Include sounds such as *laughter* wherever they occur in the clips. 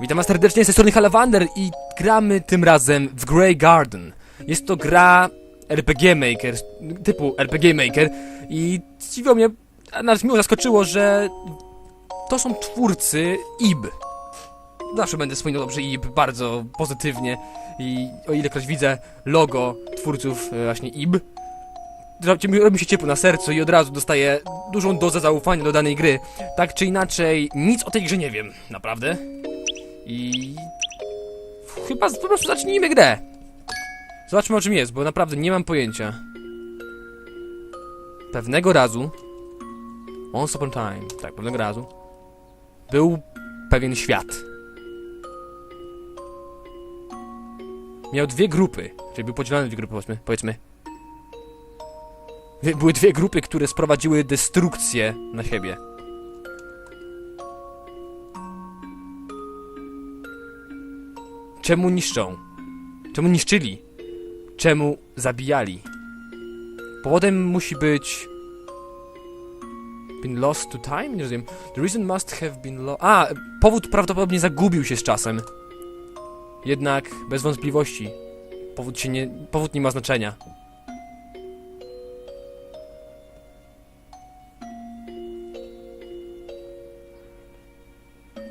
Witam was serdecznie, z tej strony Halawander i gramy tym razem w Grey Garden. Jest to gra RPG Maker, typu RPG Maker i zdziwiło mnie, a nawet miło zaskoczyło, że to są twórcy IB. Zawsze będę wspominał dobrze IB, bardzo pozytywnie i o ilekroć widzę logo twórców e, właśnie IB, robi się ciepło na sercu i od razu dostaję dużą dozę zaufania do danej gry. Tak czy inaczej, nic o tej grze nie wiem, naprawdę. I chyba po prostu zacznijmy grę. Zobaczmy o czym jest, bo naprawdę nie mam pojęcia. Pewnego razu, once upon a time, tak, pewnego razu, był pewien świat. Miał dwie grupy, czyli był podzielony na dwie grupy, powiedzmy. powiedzmy. Były dwie grupy, które sprowadziły destrukcję na siebie. Czemu niszczą? Czemu niszczyli? Czemu zabijali? Powodem musi być. Been lost to time? Nie rozumiem. The reason must have been lost. A, powód prawdopodobnie zagubił się z czasem. Jednak, bez wątpliwości, powód się nie. Powód nie ma znaczenia.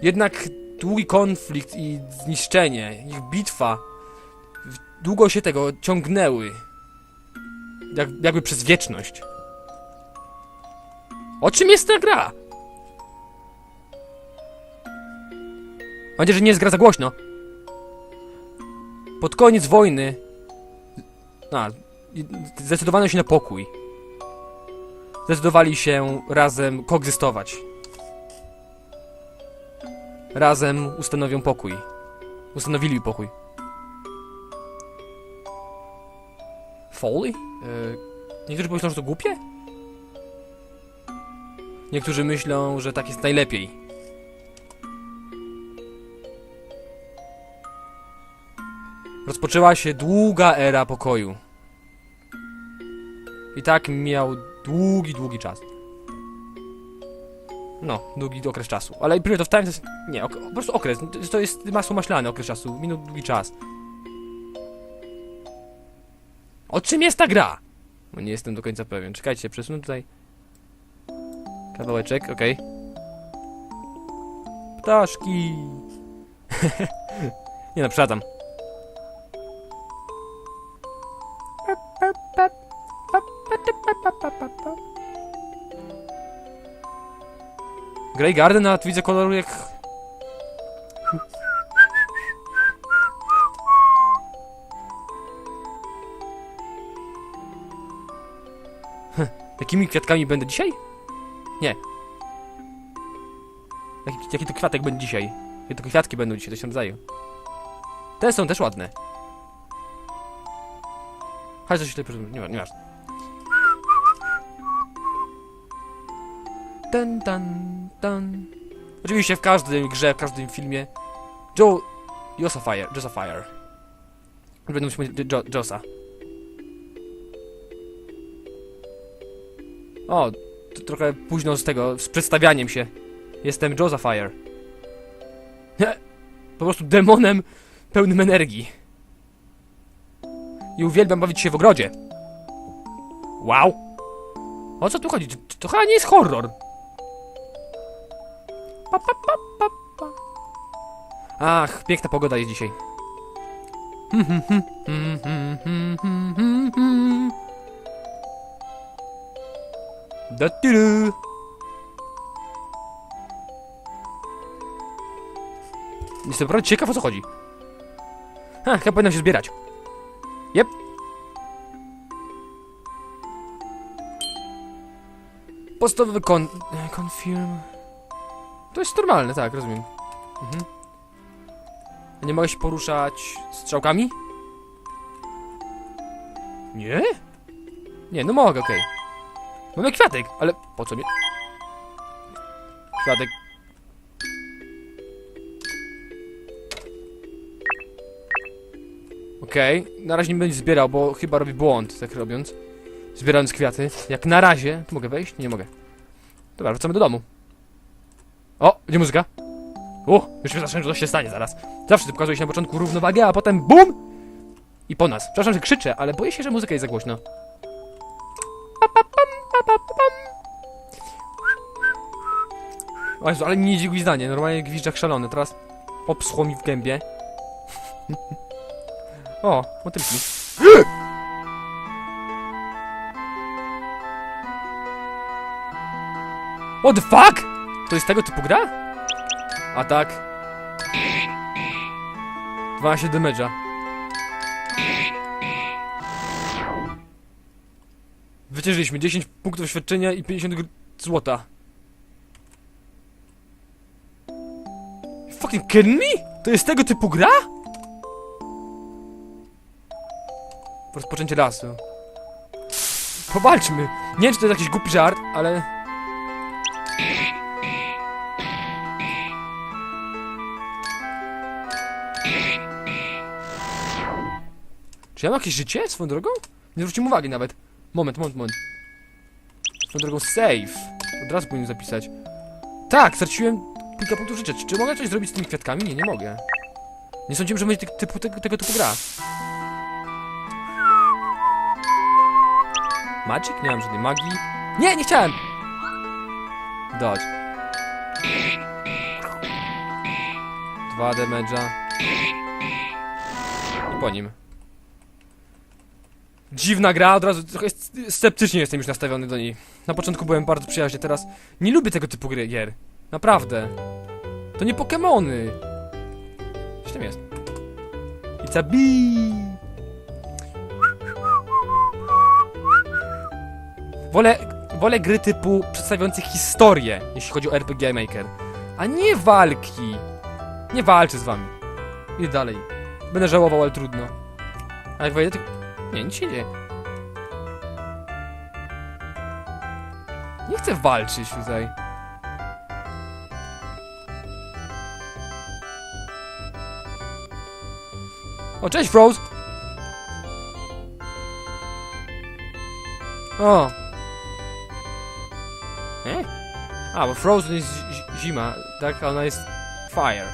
Jednak długi konflikt i zniszczenie, ich bitwa, długo się tego ciągnęły. Jak, jakby przez wieczność. O czym jest ta gra? Mam nadzieję, że nie jest gra za głośno. Pod koniec wojny... A, zdecydowano się na pokój. Zdecydowali się razem koegzystować razem ustanowią pokój. Ustanowili pokój. Foley? Yy, niektórzy pomyślą, że to głupie? Niektórzy myślą, że tak jest najlepiej. Rozpoczęła się długa era pokoju. I tak miał długi, długi czas. No, długi okres czasu. Ale period of time to jest... Nie, ok, po prostu okres. To jest- masło maślane okres czasu. Minut długi czas. O czym jest ta gra? No nie jestem do końca pewien. Czekajcie, przesunę tutaj... Kawałeczek, okej. Ptaszki! *laughs* nie no, przesadzam. Grey Garden, a widzę koloru jak... Jakimi kwiatkami będę dzisiaj? Nie. Jaki, jaki to kwiatek będzie dzisiaj? Jakie to kwiatki będą dzisiaj, coś tam rodzaju. Te są też ładne. Chodź, coś tutaj nie, ma- Oczywiście w każdej grze, w każdym filmie Joe... Josafire, Josafire. Będę musiał mówić Jo- Josa. O, trochę późno z tego, z przedstawianiem się. Jestem Josafire. Po prostu demonem pełnym energii. I uwielbiam bawić się w ogrodzie. Wow. O co tu chodzi? To chyba nie jest horror. Pa, pa, pa, pa, pa. Ach, piękna pogoda jest dzisiaj. Da tylu. Jestem naprawdę ciekaw o co chodzi. Ha, chyba powinnam się zbierać. Jep. Podstawowy kon... Confirm... To jest normalne, tak, rozumiem. Mhm. A Nie mogę się poruszać strzałkami? Nie? Nie, no mogę, okej. Mamy kwiatek, ale po co mi... Kwiatek. Okej, na razie nie będę zbierał, bo chyba robi błąd, tak robiąc. Zbierając kwiaty. Jak na razie... Mogę wejść? Nie mogę. Dobra, wracamy do domu. Gdzie muzyka? O, już zacząłem, że to się stanie zaraz. Zawsze ty pokazuje się na początku równowagę, a potem BUM! I po nas. Przepraszam, że krzyczę, ale boję się, że muzyka jest za głośno. O Jezu, ale nie idzie gwizdanie, normalnie gwizdżak szalony, teraz obschło mi w gębie. *laughs* o, motylki. What the fuck? To jest tego typu gra? A tak. 12 damage'a. Wyciężyliśmy 10 punktów doświadczenia i 50 gr- złota. Fucking kidding me? To jest tego typu gra? Rozpoczęcie lasu. Powalczmy. Nie wiem, czy to jest jakiś głupi żart, ale... Czy ja mam jakieś życie swoją drogą? Nie zwróciłem uwagi nawet. Moment, moment, moment. Swoją drogą save. Od razu powinien zapisać. Tak, straciłem kilka punktów życia. Czy, czy mogę coś zrobić z tymi kwiatkami? Nie, nie mogę. Nie sądziłem, że będzie ty, typu, tego, tego typu gra. Magic? Nie mam żadnej magii. Nie, nie chciałem! Dodge. Dwa damage'a. I po nim. Dziwna gra, od razu trochę sceptycznie jestem już nastawiony do niej. Na początku byłem bardzo przyjaźnie, teraz nie lubię tego typu gry, gier. Naprawdę. To nie Pokemony. Coś tam jest. It's a bee. Wolę, wolę gry typu przedstawiające historię, jeśli chodzi o RPG Maker. A nie walki. Nie walczę z wami. I dalej. Będę żałował, ale trudno. A jak wejdę, to... Nie, nic nie. Nie chcę walczyć tutaj. O, cześć, Froze! O! E? A, bo Frozen jest zi- zi- zima, tak? Ona jest fire.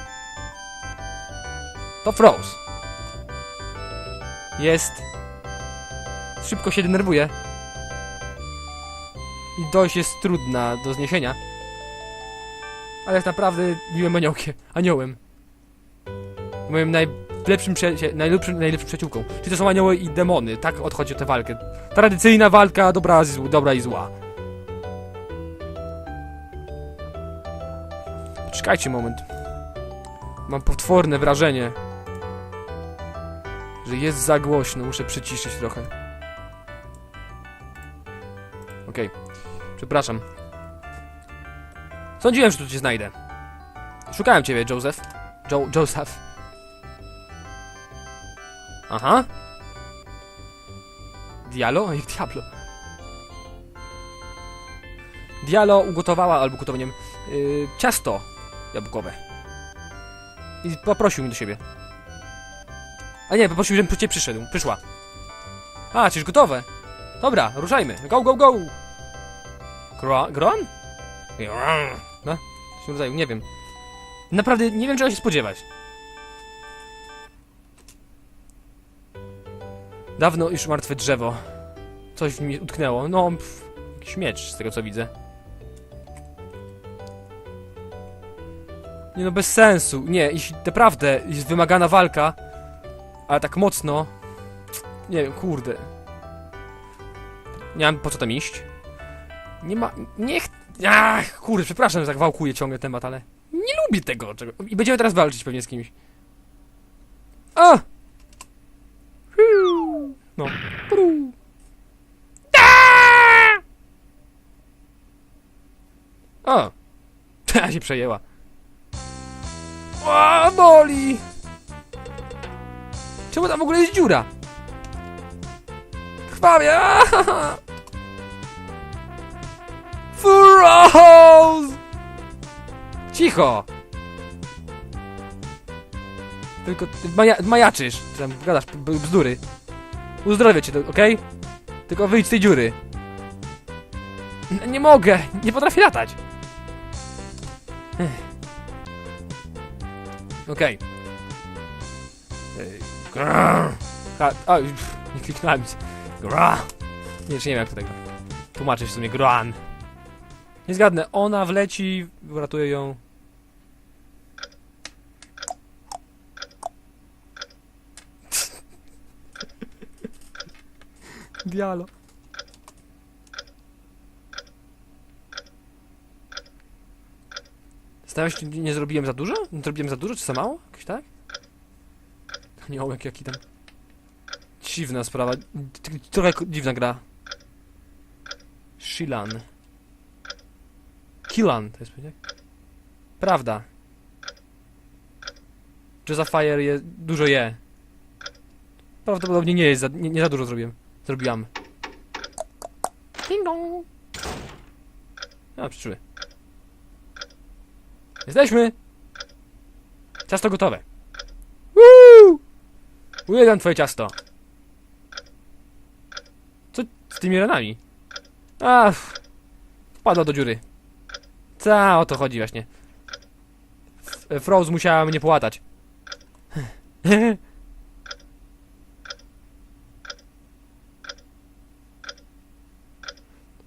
To Froze. Jest szybko się denerwuje. I dość jest trudna do zniesienia. Ale jest naprawdę miłym aniołkiem, aniołem. Moim najlepszym, najlepszym, najlepszym przyjaciółką. Czyli to są anioły i demony, tak odchodzi o tę walkę. Tradycyjna walka dobra, dobra i zła. Czekajcie moment. Mam potworne wrażenie, że jest za głośno, muszę przyciszyć trochę. Okej, przepraszam. Sądziłem, że tu cię znajdę. Szukałem ciebie, Joseph. Jo Joseph. Aha. Dialo? Jak Diablo. Dialo ugotowała, albo gotowaniem, yy, ciasto jabłkowe. I poprosił mnie do siebie. A nie, poprosił, żebym po przyszedł. Przyszła. A, czyż gotowe? Dobra, ruszajmy. Go, go, go! Gro Gron? No, w tym rodzaju, nie wiem. Naprawdę nie wiem, czego się spodziewać. Dawno już martwe drzewo. Coś mi utknęło. No, pff, jakiś miecz, z tego co widzę. Nie no, bez sensu. Nie, jeśli naprawdę jest wymagana walka, ale tak mocno... Nie wiem, kurde. Nie mam po co tam iść. Nie ma... Nie ch... Ach, kurde, przepraszam, że tak wałkuję ciągle temat, ale... Nie lubię tego, czego... I będziemy teraz walczyć pewnie z kimś. A! No. Pru. O! *laughs* Ta się przejęła. O, boli! Czemu tam w ogóle jest dziura? Krwawie! *laughs* Furrows! Cicho! Tylko ty maja majaczysz, czy tam gadasz bzdury. Uzdrowię cię, okej? Tylko wyjdź z tej dziury. N nie mogę, nie potrafię latać. Okej. Ej, grrr. Ha, o, pff, nie kliknąłem. Gra. Nie, nie wiem jak to tego. Tłumaczyć w sumie Gran. Nie zgadnę, ona wleci, uratuje ją. Dialo. Zastanawiam się, czy nie zrobiłem za dużo? Nie zrobiłem za dużo, czy za mało? Jakoś tak? *laughs* Aniołek jaki tam. Dziwna sprawa. Trochę dziwna gra. Shilan. Killan, to jest pewnie. Prawda. Fire je, dużo je. Prawdopodobnie nie jest za, nie, nie za dużo zrobiłem. Zrobiłam. Ding dong. A, przyszły. Jesteśmy! Ciasto gotowe. Woo! Uwielbiam twoje ciasto. Co z tymi ranami? A, wpadła do dziury. Ta, o to chodzi właśnie. Froze musiała mnie połatać. *laughs*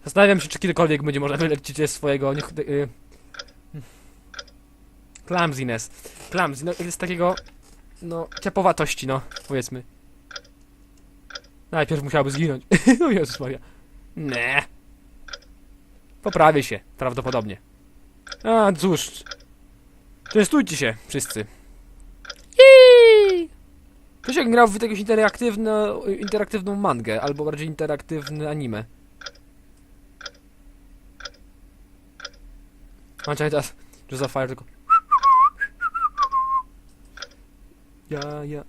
Zastanawiam się, czy kiedykolwiek będzie można wyleczyć ze swojego... Niech, y, clumsiness. Clumsy, no jest takiego... No, ciapowatości, no, powiedzmy. Najpierw musiałaby zginąć. *laughs* no Jezus Maria. Nie. Poprawię się, prawdopodobnie. A, cóż. Częstujcie się, wszyscy. Ktoś jak grał w jakąś interaktywną, interaktywną mangę, albo bardziej interaktywny anime. A czekaj teraz, Joseph Fire tylko... Ja, ja...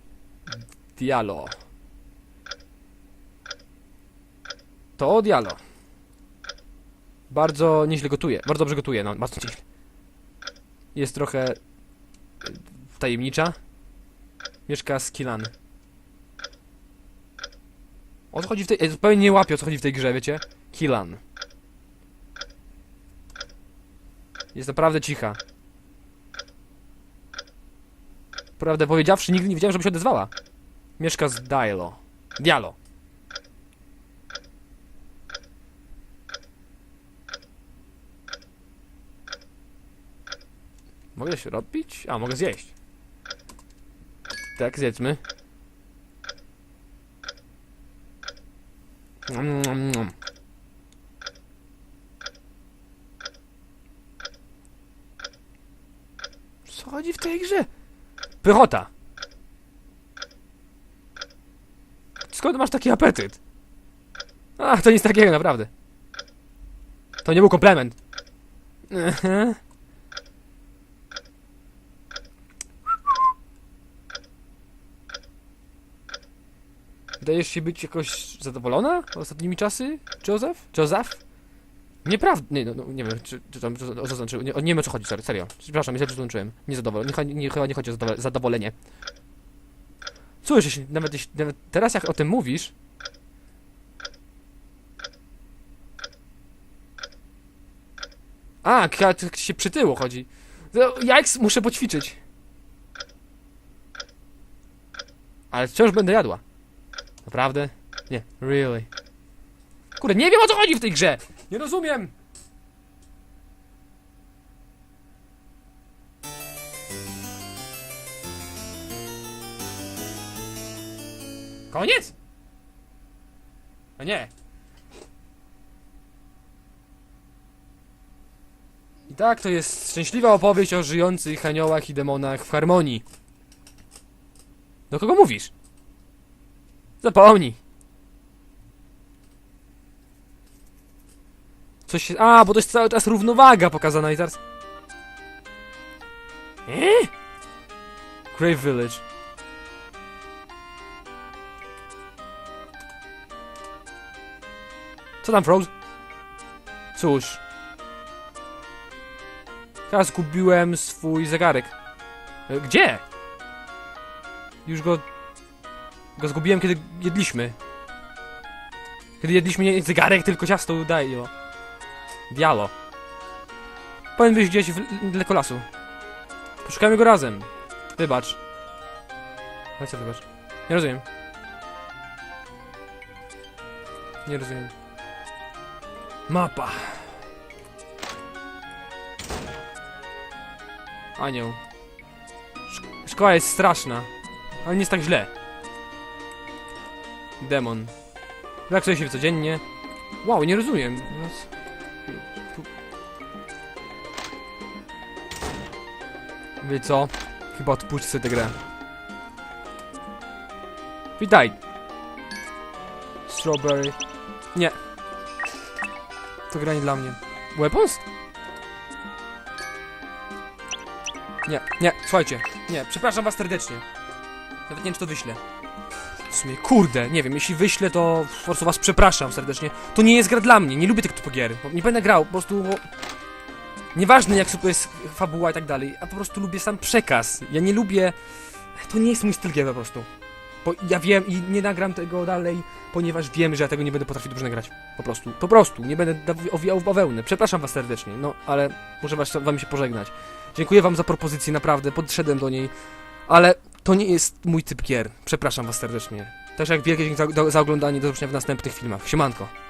Dialo. To Dialo. Bardzo nieźle gotuje. Bardzo dobrze gotuje, no, bardzo nieźle. Jest trochę... y, tajemnicza. Mieszka z Kilan. O co chodzi w tej... Ja zupełnie nie łapię o co chodzi w tej grze, wiecie? Kilan. Jest naprawdę cicha. Prawdę powiedziawszy, nigdy nie wiedziałem, żeby się odezwała. Mieszka z Dialo. Dialo. Mogę się robić? A, mogę zjeść. Tak, zjedzmy. Co chodzi w tej grze? Pychota! Skąd masz taki apetyt? Ach, to nic takiego, naprawdę. To nie był komplement. Aha. Wydajesz się być jakoś zadowolona ostatnimi czasy, Joseph? Joseph? Nieprawda. Nie, no, no, nie wiem, czy, czy tam o co znaczy. Nie, nie wiem o co chodzi, sorry, serio. Przepraszam, źle przetłumaczyłem. Niezadowolony. Nie, nie, chyba nie chodzi o zadowol- zadowolenie. Cóż, nawet, jeśli, nawet teraz jak o tym mówisz. A, się przytyło chodzi. No, Jajks, muszę poćwiczyć. Ale wciąż będę jadła. Naprawdę? Nie, really. Kurde, nie wiem o co chodzi w tej grze! Nie rozumiem! Koniec? A nie. I tak to jest szczęśliwa opowieść o żyjących aniołach i demonach w harmonii. Do kogo mówisz? Zapomnij. Coś się... A, bo to jest cały czas równowaga pokazana i zaraz... Eee? Grave Village. Co tam, Froze? Cóż. Chyba zgubiłem swój zegarek. E, Gdzie? Już go... Go zgubiłem, kiedy jedliśmy. Kiedy jedliśmy nie zegarek, tylko ciasto udaje. Dialo. Powinien być gdzieś w, daleko lasu. Poszukajmy go razem. Wybacz. Ale co wybacz? Nie rozumiem. Nie rozumiem. Mapa. Anioł. Szk- szkoła jest straszna, ale nie jest tak źle. Demon. Relaksuje się codziennie. Wow, nie rozumiem. Tu- Wie co? Chyba odpuszczę sobie tę grę. Witaj. Strawberry. Nie. To gra nie dla mnie. Weapons? Nie, nie, słuchajcie. Nie, przepraszam was serdecznie. Nawet nie wiem, czy to wyślę. W sumie, kurde, nie wiem, jeśli wyślę, to po prostu was przepraszam serdecznie. To nie jest gra dla mnie, nie lubię tych typu gier. Nie będę grał, po prostu... Bo... Nieważne jak super jest fabuła i tak dalej, a po prostu lubię sam przekaz. Ja nie lubię... To nie jest mój styl gier po prostu. Bo ja wiem i nie nagram tego dalej, ponieważ wiem, że ja tego nie będę potrafił dobrze nagrać. Po prostu, po prostu, nie będę owijał w bawełnę. Przepraszam was serdecznie, no ale muszę was, wam się pożegnać. Dziękuję wam za propozycję, naprawdę, podszedłem do niej, ale to nie jest mój typ gier. Przepraszam was serdecznie. Także jak wielkie dzięki za, za oglądanie, do zobaczenia w następnych filmach. Siemanko.